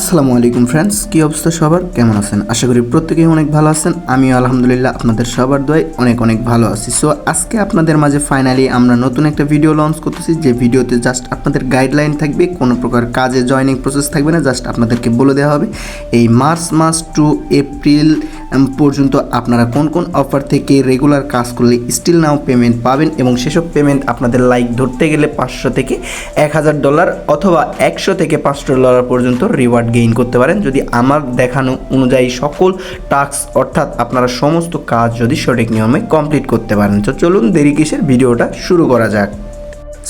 আসসালামু আলাইকুম ফ্রেন্ডস কী অবস্থা সবার? কেমন আছেন? আশা করি প্রত্যেকেই অনেক ভালো আছেন। আমিও আলহামদুলিল্লাহ আপনাদের সবার দোয়ায় অনেক অনেক ভালো আছি। সো আজকে আপনাদের মাঝে ফাইনালি আমরা নতুন একটা ভিডিও লঞ্চ করতেছি। যে ভিডিওতে জাস্ট আপনাদের গাইডলাইন থাকবে, কোনো প্রকার কাজে জয়নিং প্রসেস থাকবে না জাস্ট আপনাদেরকে বলে দেওয়া হবে এই মার্চ মাস টু এপ্রিল পর্যন্ত আপনারা কোন কোন অফার থেকে রেগুলার কাজ করলে স্টিল নাও পেমেন্ট পাবেন এবং সেসব পেমেন্ট আপনাদের লাইক ধরতে গেলে পাঁচশো থেকে এক হাজার ডলার অথবা একশো থেকে পাঁচশো ডলার পর্যন্ত রিওয়ার্ড গেইন করতে পারেন। যদি আমার দেখানো অনুযায়ী সকল টাস্ক অর্থাৎ আপনারা সমস্ত কাজ যদি সঠিক নিয়মে কমপ্লিট করতে পারেন। তো চলুন দেরি কিসের? ভিডিওটা শুরু করা যাক।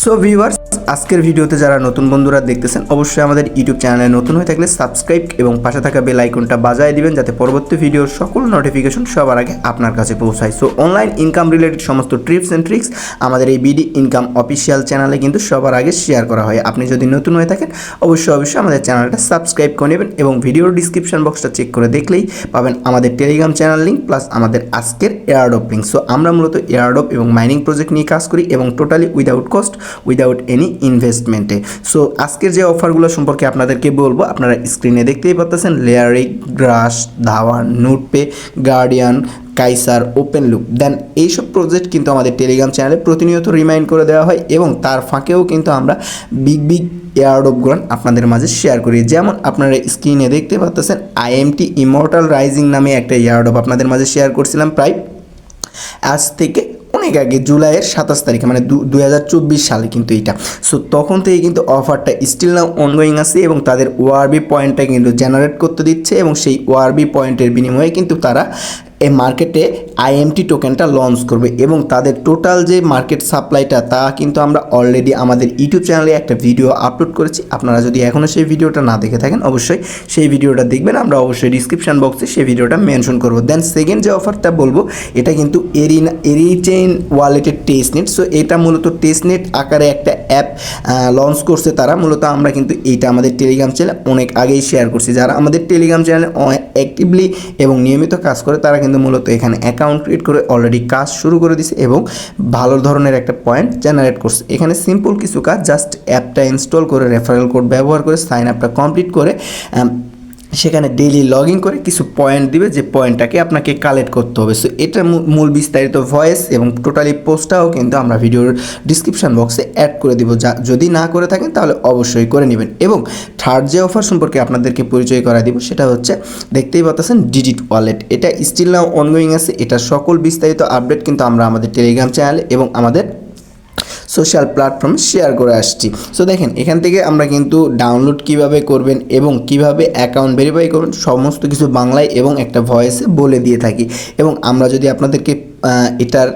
সো ভিউয়ার্স আজকের ভিডিওতে যারা নতুন বন্ধুরা দেখতেছেন, অবশ্যই আমাদের ইউটিউব চ্যানেলে নতুন হয়ে থাকলে সাবস্ক্রাইব এবং পাশে থাকা বেল আইকনটা বাজায় দিবেন যাতে পরবর্তী ভিডিওর সকল নোটিফিকেশন সবার আগে আপনার কাছে পৌঁছায়। সো অনলাইন ইনকাম রিলেটেড সমস্ত ট্রিপস অ্যান্ড ট্রিক্স আমাদের এই বিডি ইনকাম অফিসিয়াল চ্যানেলে কিন্তু সবার আগে শেয়ার করা হয়। আপনি যদি নতুন হয়ে থাকেন, অবশ্যই অবশ্যই আমাদের চ্যানেলটা সাবস্ক্রাইব করে নেবেন এবং ভিডিওর ডিসক্রিপশন বক্সটা চেক করে দেখলেই পাবেন আমাদের টেলিগ্রাম চ্যানেল লিঙ্ক প্লাস আমাদের আজকের এয়ারডপ লিঙ্ক সো আমরা মূলত এয়ারডপ এবং মাইনিং প্রজেক্ট নিয়ে কাজ করি এবং totally without cost without any ইনভেস্টমেন্টে so আজকের যে অফারগুলো সম্পর্কে আপনাদেরকে বলব, আপনারা স্ক্রিনে দেখতেই পাচ্ছেন লেয়ারিক গ্রাস ধাওয়ান নোটপে গার্ডিয়ান কাইসার ওপেন লুক দেন এইসব প্রজেক্ট কিন্তু আমাদের টেলিগ্রাম চ্যানেলে প্রতিনিয়ত রিমাইন্ড করে দেওয়া হয় এবং তার ফাঁকেও কিন্তু আমরা বিগ বিগ এয়ারডপগুলো আপনাদের মাঝে শেয়ার করি। যেমন আপনারা স্ক্রিনে দেখতে পাচ্ছেন আইএমটি ইমর্টাল রাইজিং নামে একটা এয়ারডপ আপনাদের মাঝে শেয়ার করছিলাম প্রায়। আজ থেকে অনেক আগে, জুলাইয়ের সাতাশ তারিখে মানে দু হাজার চব্বিশ সালে কিন্তু এটা সো তখন থেকে কিন্তু অফারটা স্টিল নাও অনগোয়িং আছে এবং তাদের ওআরবি পয়েন্টটা কিন্তু জেনারেট করতে দিচ্ছে এবং সেই ওআরবি পয়েন্টের বিনিময়ে কিন্তু তারা এই মার্কেটে আইএমটি টোকেনটা লঞ্চ করবে এবং তাদের টোটাল যে মার্কেট সাপ্লাইটা তা কিন্তু আমরা অলরেডি আমাদের ইউটিউব চ্যানেলে একটা ভিডিও আপলোড করেছি। আপনারা যদি এখনও সেই ভিডিওটা না দেখে থাকেন, অবশ্যই সেই ভিডিওটা দেখবেন। আমরা অবশ্যই ডিসক্রিপশন বক্সে সেই ভিডিওটা মেনশন করব। দেন সেকেন্ড যে অফারটা বলব, এটা কিন্তু এরিনা এরিচেইন ওয়ালেটের টেস্টনেট সো এটা মূলত টেস্টনেট আকারে একটা অ্যাপ লঞ্চ করছে তারা। মূলত আমরা কিন্তু এইটা আমাদের টেলিগ্রাম চ্যানেলে অনেক আগেই শেয়ার করছি। যারা আমাদের টেলিগ্রাম চ্যানেলে অ্যাক্টিভলি এবং নিয়মিত কাজ করে, তারা কিন্তু মূলত এখানে অ্যাকাউন্ট ক্রিয়েট করে অলরেডি কাজ শুরু করে দিছে এবং ভালো ধরনের একটা পয়েন্ট জেনারেট করছে। এখানে সিম্পল কিছু কাজ জাস্ট অ্যাপটা ইনস্টল করে রেফারেল কোড ব্যবহার করে সাইন আপটা কমপ্লিট করে আম, সেখানে ডেইলি লগ ইন করে কিছু পয়েন্ট দিবে, যে পয়েন্টটাকে আপনাকে কালেক্ট করতে হবে। সো এটা মূল বিস্তারিত ভয়েস এবং টোটালি পোস্টটাও কিন্তু আমরা ভিডিওর ডিসক্রিপশন বক্সে অ্যাড করে দিব। যা, যদি না করে থাকেন, তাহলে অবশ্যই করে নেবেন। এবং থার্ড যে অফার সম্পর্কে আপনাদেরকে পরিচয় করা দিব, সেটা হচ্ছে, দেখতেই পাচ্ছেন ডিজিট ওয়ালেট এটা স্টিল নাও অনগোয়িং আছে। এটা সকল বিস্তারিত আপডেট কিন্তু আমরা আমাদের টেলিগ্রাম চ্যানেলে এবং আমাদের সোশ্যাল প্ল্যাটফর্মে শেয়ার করে আসছি। সো দেখেন, এখান থেকে আমরা কিন্তু ডাউনলোড কীভাবে করবেন এবং কীভাবে অ্যাকাউন্ট ভেরিফাই করবেন, সমস্ত কিছু বাংলায় এবং একটা ভয়েসে বলে দিয়ে থাকি। এবং আমরা যদি আপনাদেরকে এটার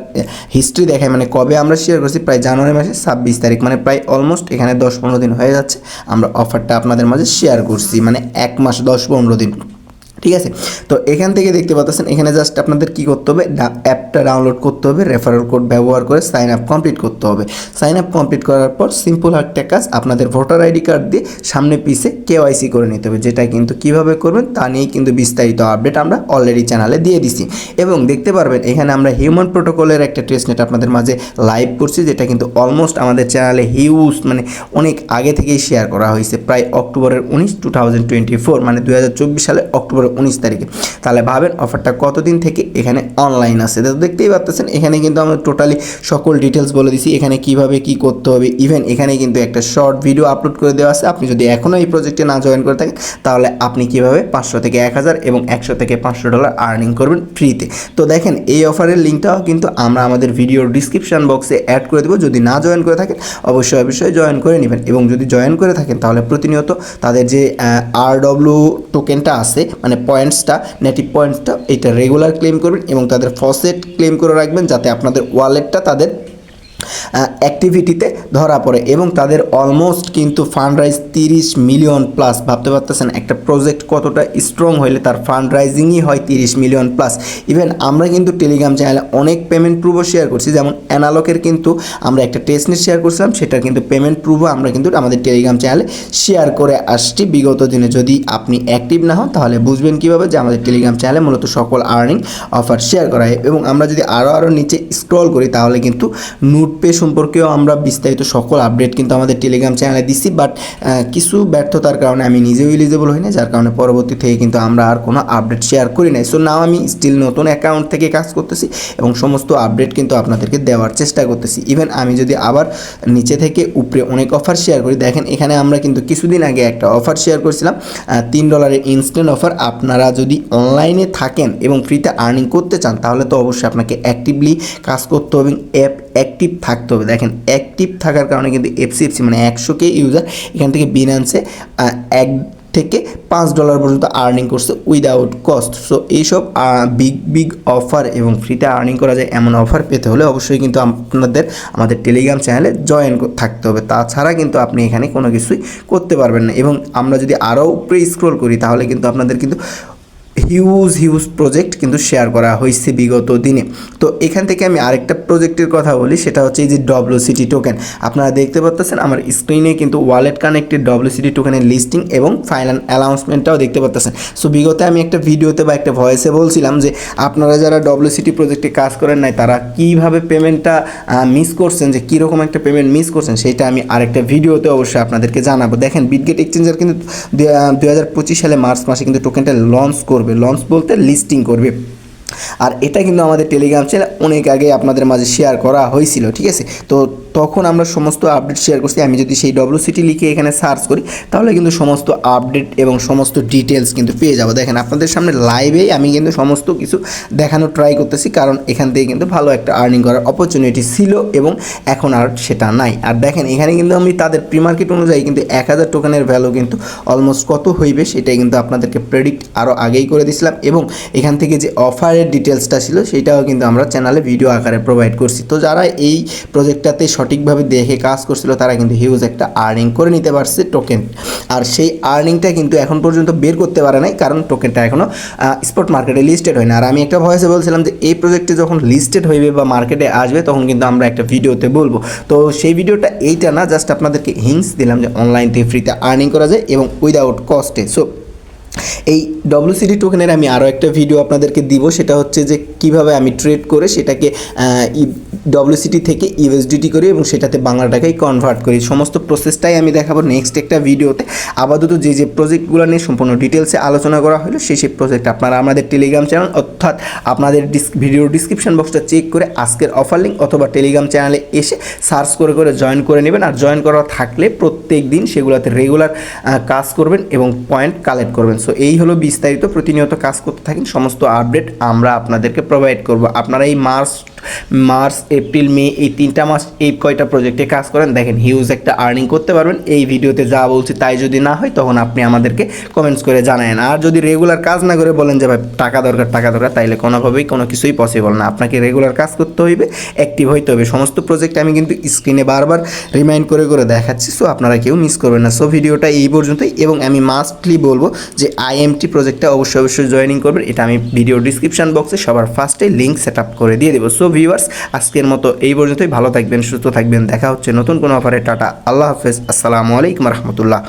হিস্ট্রি দেখাই মানে কবে আমরা শেয়ার করছি, প্রায় জানুয়ারি মাসে ছাব্বিশ তারিখ মানে প্রায় অলমোস্ট এখানে দশ পনেরো দিন হয়ে যাচ্ছে। আমরা অফারটা আপনাদের মাঝে শেয়ার করছি মানে এক মাস দশ পনেরো দিন। ঠিক আছে? তো এখান থেকে দেখতে পাচ্ছেন, এখানে জাস্ট আপনাদের কি করতে হবে? অ্যাপটা ডাউনলোড করতে হবে রেফারেল কোড ব্যবহার করে সাইন আপ কমপ্লিট করতে হবে। সাইন আপ কমপ্লিট করার পর সিম্পল একটা কাজ, আপনাদের ভোটার আইডি কার্ড দিয়ে সামনে পিছে কেওয়াইসি করে নিতে হবে, যেটা কিন্তু কীভাবে করবেন তা নিয়েই কিন্তু বিস্তারিত আপডেট আমরা অলরেডি চ্যানেলে দিয়ে দিছি। এবং দেখতে পারবেন, এখানে আমরা হিউম্যান প্রোটোকলের একটা টেস্টনেট আপনাদের মাঝে লাইভ করছি, যেটা কিন্তু অলমোস্ট আমাদের চ্যানেলে হিউজ মানে অনেক আগে থেকেই শেয়ার করা হয়েছে, প্রায় অক্টোবরের উনিশ টু থাউজেন্ড টোয়েন্টি ফোর মানে দু হাজার চব্বিশ সালে অক্টোবরের উনিশ তারিখে। তাহলে ভাবেন অফারটা কতদিন থেকে এখানে অনলাইন আছে। তো দেখতেই পাচ্ছেন এখানে কিন্তু আমরা টোটালি সকল ডিটেলস বলে দিছি, এখানে কীভাবে কি করতে হবে। ইভেন এখানে কিন্তু একটা শর্ট ভিডিও আপলোড করে দেওয়া আছে। আপনি যদি এখনও এই প্রজেক্টে না জয়েন করে থাকেন, তাহলে আপনি কীভাবে পাঁচশো থেকে এক হাজার এবং একশো থেকে পাঁচশো ডলার আর্নিং করবেন ফ্রিতে তো দেখেন, এই অফারের লিঙ্কটাও কিন্তু আমরা আমাদের ভিডিওর ডিসক্রিপশন বক্সে অ্যাড করে দেবো। যদি না জয়েন করে থাকেন, অবশ্যই অবশ্যই জয়েন করে নেবেন এবং যদি জয়েন করে থাকেন, তাহলে প্রতিনিয়ত তাদের যে আর ডব্লিউ টোকেনটা আছে মানে পয়েন্টসটা নেটিভ পয়েন্টসটা এটা রেগুলার ক্লেম করবেন এবং তাদের ফসেট ক্লেম করে রাখবেন যাতে আপনাদের ওয়ালেটটা তাদের অ্যাক্টিভিটিতে ধরা পড়ে এবং তাদের অলমোস্ট কিন্তু ফান্ড রাইজ তিরিশ মিলিয়ন প্লাস ভাবতে পারতেছেন একটা প্রজেক্ট কতটা স্ট্রং হলে তার ফান্ড রাইজিংই হয় তিরিশ মিলিয়ন প্লাস ইভেন আমরা কিন্তু টেলিগ্রাম চ্যানেলে অনেক পেমেন্ট প্রুফও শেয়ার করছি, যেমন অ্যানালকের কিন্তু আমরা একটা টেস্ট নিয়ে শেয়ার করছিলাম, সেটার কিন্তু পেমেন্ট প্রুফও আমরা কিন্তু আমাদের টেলিগ্রাম চ্যানেলে শেয়ার করে আসছি বিগত দিনে। যদি আপনি অ্যাক্টিভ না হন, তাহলে বুঝবেন কীভাবে যে আমাদের টেলিগ্রাম চ্যানেলে মূলত সকল আর্নিং অফার শেয়ার করা হয়। এবং আমরা যদি আরও আরও নিচে স্ক্রল করি, তাহলে কিন্তু নোট পে সম্পর্কেও আমরা বিস্তারিত সকল আপডেট কিন্তু আমাদের টেলিগ্রাম চ্যানেলে দিচ্ছি বাট কিছু ব্যর্থতার কারণে আমি নিজেও এলিজেবল হই না যার কারণে পরবর্তী থেকে কিন্তু আমরা আর কোনো আপডেট শেয়ার করি নাই। সো নাও আমি স্টিল নতুন অ্যাকাউন্ট থেকে কাজ করতেছি এবং সমস্ত আপডেট কিন্তু আপনাদেরকে দেওয়ার চেষ্টা করতেছি। ইভেন আমি যদি আবার নিচে থেকে উপরে অনেক অফার শেয়ার করি, দেখেন এখানে আমরা কিন্তু কিছুদিন আগে একটা অফার শেয়ার করেছিলাম তিন ডলারের ইনস্ট্যান্ট অফার আপনারা যদি অনলাইনে থাকেন এবং ফ্রিতে আর্নিং করতে চান, তাহলে তো অবশ্যই আপনাকে অ্যাক্টিভলি কাজ করতে হবে অ্যাপ অ্যাক্টিভ থাকতে হবে। দেখেন অ্যাক্টিভ থাকার কারণে কিন্তু এফসিএফসি মানে একশো কে ইউজার এখান থেকে বিনান্সে এক থেকে পাঁচ ডলার পর্যন্ত আর্নিং করছে উইদাউট কস্ট সো এইসব বিগ বিগ অফার এবং ফ্রিতে আর্নিং করা যায় এমন অফার পেতে হলে অবশ্যই কিন্তু আপনাদের আমাদের টেলিগ্রাম চ্যানেলে জয়েন থাকতে হবে। তাছাড়া কিন্তু আপনি এখানে কোনো কিছুই করতে পারবেন না। এবং আমরা যদি আরও উপরে স্ক্রোল করি, তাহলে কিন্তু আপনাদের কিন্তু হিউজ হিউজ প্রজেক্ট কিন্তু শেয়ার করা হয়েছে বিগত দিনে। তো এখান থেকে আমি আরেকটা প্রজেক্টের কথা বলি, সেটা হচ্ছে এই যে ডব্লিউ সিটি টোকেন আপনারা দেখতে পাচ্ছেন আমার স্ক্রিনে কিন্তু ওয়ালেট কানেক্টেড ডব্লিউ সিটি টোকেনের লিস্টিং এবং ফাইনাল অ্যানাউন্সমেন্টটাও দেখতে পাচ্ছেন সো বিগত আমি একটা ভিডিওতে বা একটা ভয়েসে বলছিলাম যে আপনারা যারা ডব্লিউ সিটি প্রজেক্টে কাজ করেন নাই, তারা কীভাবে পেমেন্টটা মিস করছেন, যে কীরকম একটা পেমেন্ট মিস করছেন, সেটা আমি আরেকটা ভিডিওতে অবশ্যই আপনাদেরকে জানাব। দেখেন বিটগেট এক্সচেঞ্জার কিন্তু দুই হাজার পঁচিশ সালে মার্চ মাসে কিন্তু টোকেনটা লঞ্চ করবে। লঞ্চ বলতে লিস্টিং করবে। আর এটা কিন্তু আমাদের টেলিগ্রাম চ্যানেল অনেক আগে আপনাদের মাঝে শেয়ার করা হয়েছিল, ঠিক আছে? তো তখন আমরা সমস্ত আপডেট শেয়ার করছি। আমি যদি সেই ডব্লিউ সিটি লিখে এখানে সার্চ করি, তাহলে কিন্তু সমস্ত আপডেট এবং সমস্ত ডিটেলস কিন্তু পেয়ে যাব। দেখেন, আপনাদের সামনে লাইভেই আমি কিন্তু সমস্ত কিছু দেখানোর ট্রাই করতেছি, কারণ এখান থেকে কিন্তু ভালো একটা আর্নিং করার অপরচুনিটি ছিল এবং এখন আর সেটা নাই। আর দেখেন, এখানে কিন্তু আমি তাদের প্রি মার্কেট অনুযায়ী কিন্তু এক হাজার টোকেনের ভ্যালু কিন্তু অলমোস্ট কত হইবে সেটাই কিন্তু আপনাদেরকে প্রেডিক্ট আরও আগেই করে দিয়েছিলাম এবং এখান থেকে যে অফারের ডিটেলসটা ছিল, সেটাও কিন্তু আমরা চ্যানেলে ভিডিও আকারে প্রোভাইড করছি। তো যারা এই প্রজেক্টটাতে সঠিকভাবে দেখে কাজ করছিল, তারা কিন্তু হিউজ একটা আর্নিং করে নিতে পারছে টোকেন আর সেই আর্নিংটা কিন্তু এখন পর্যন্ত বের করতে পারে নাই, কারণ টোকেনটা এখনও স্পট মার্কেটে লিস্টেড হয় না। আর আমি একটা ভয়েসে বলছিলাম যে, এই প্রজেক্টে যখন লিস্টেড হইবে বা মার্কেটে আসবে, তখন কিন্তু আমরা একটা ভিডিওতে বলব। তো সেই ভিডিওটা এইটা না জাস্ট আপনাদেরকে হিংস দিলাম যে অনলাইন থেকে ফ্রিতে আর্নিং করা যায় এবং উইদাউট কস্টে সো এই ডব্লিউসিডি টোকেনের আমি আরও একটা ভিডিও আপনাদেরকে দিব, সেটা হচ্ছে যে, কীভাবে আমি ট্রেড করে সেটাকে ডব্লিউসিটি থেকে ইউএসডিটি করি এবং সেটাতে বাংলা টাকায় কনভার্ট করি। সমস্ত প্রসেসটাই আমি দেখাবো নেক্সট একটা ভিডিওতে আপাতত যে যে প্রজেক্টগুলো নিয়ে সম্পূর্ণ ডিটেলসে আলোচনা করা হলো, সেই সেই প্রজেক্ট আপনারা আমাদের টেলিগ্রাম চ্যানেল অর্থাৎ আপনাদের ডিস ভিডিওর ডিসক্রিপশন বক্সটা চেক করে আজকের অফার লিঙ্ক অথবা টেলিগ্রাম চ্যানেলে এসে সার্চ করে করে জয়েন করে নেবেন। আর জয়েন করা থাকলে প্রত্যেক দিন সেগুলোতে রেগুলার কাজ করবেন এবং পয়েন্ট কালেক্ট করবেন। সো এই হলো বিস্তারিত প্রতিনিয়ত কাজ করতে থাকেন, সমস্ত আপডেট আমরা আপনাদেরকে প্রোভাইড করব। আপনারা এই মার্চ মার্চ এপ্রিল, মে এই তিনটা মাস এই কয়টা প্রজেক্টে কাজ করেন, দেখেন হিউজ একটা আর্নিং করতে পারবেন। এই ভিডিওতে যা বলছি তাই যদি না হয়, তখন আপনি আমাদেরকে কমেন্টস করে জানায়েন। আর যদি রেগুলার কাজ না করে বলেন যে, ভাই, টাকা দরকার টাকা দরকার তাইলে কোনোভাবেই কোনো কিছুই পসিবল না। আপনাকে রেগুলার কাজ করতে হইবে অ্যাক্টিভ হইতে হবে সমস্ত প্রজেক্ট আমি কিন্তু স্ক্রিনে বারবার রিমাইন্ড করে করে দেখাচ্ছি সো আপনারা কেউ মিস করবেন না। সো ভিডিওটা এই পর্যন্তই, এবং আমি মাস্টলি বলব যে আইএমটি প্রজেক্টটা অবশ্যই অবশ্যই জয়েনিং করবেন। এটা আমি ভিডিও ডিসক্রিপশন বক্সে সবার ফার্স্টে লিঙ্ক সেট আপ করে দিয়ে দেবো। সো ভিউয়ার্স আজকের মতো এই পর্যন্তই। ভালো থাকবেন, সুস্থ থাকবেন। দেখা হচ্ছে নতুন কোনো অফারে টাটা। আল্লাহ হাফেজ। আসসালামু আলাইকুম রহমতুল্লাহ।